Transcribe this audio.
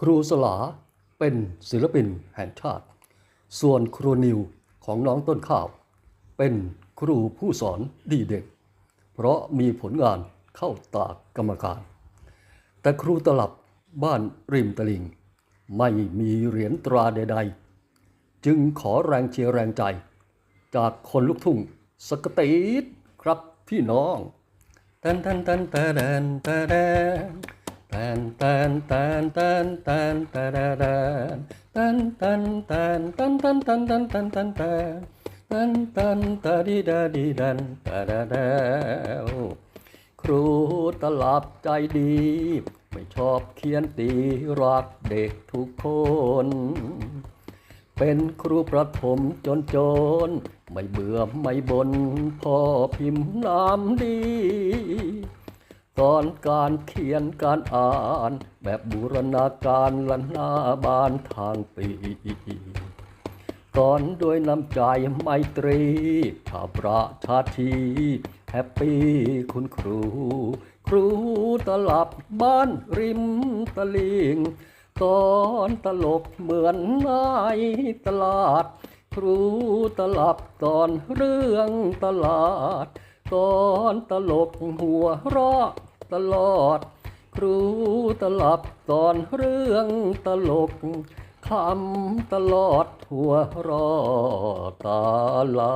ครูสลาเป็นศิลปินแห่งชาติ ส่วนครูนิวของน้องต้นข้าว เป็นครูผู้สอนดีเด่นเพราะมีผลงานเข้าตากกรรมการ แต่ครูตลับบ้านริมตลิง ไม่มีเหรียญตราใดๆ จึงขอแรงเชียร์แรงใจ จากคนลูกทุ่งสกตีดครับพี่น้องแตนแตนแตนแตนแตนแตนแตนแตนแตนแตนแตนแตนแตนแตนแตนแตนแตนแตนแตนแตนแตนแตนแตนแตนตาดีดาดีดันตาดาดาวครูตลับใจดี ไม่ชอบเขียนตีรักเด็กทุกคน เป็นครูประถมจนจน ไม่เบื่อไม่บนพ่อพิมพ์น้ำดี ตอนการเขียนการอ่าน แบบบูรณาการละหน้าบานทางปีก่อนด้วยน้ำใจไมตรีชาวประชาทีแฮปปี้คุณครู ครูตลับบ้านริมตลิงตอนตลกเหมือนนายตลาด ครูตลับตอนเรื่องตลาดตอนตลกหัวเราะ ตลอด ครูตลับตอนเรื่องตลกคำตลอดหัวรอตาลา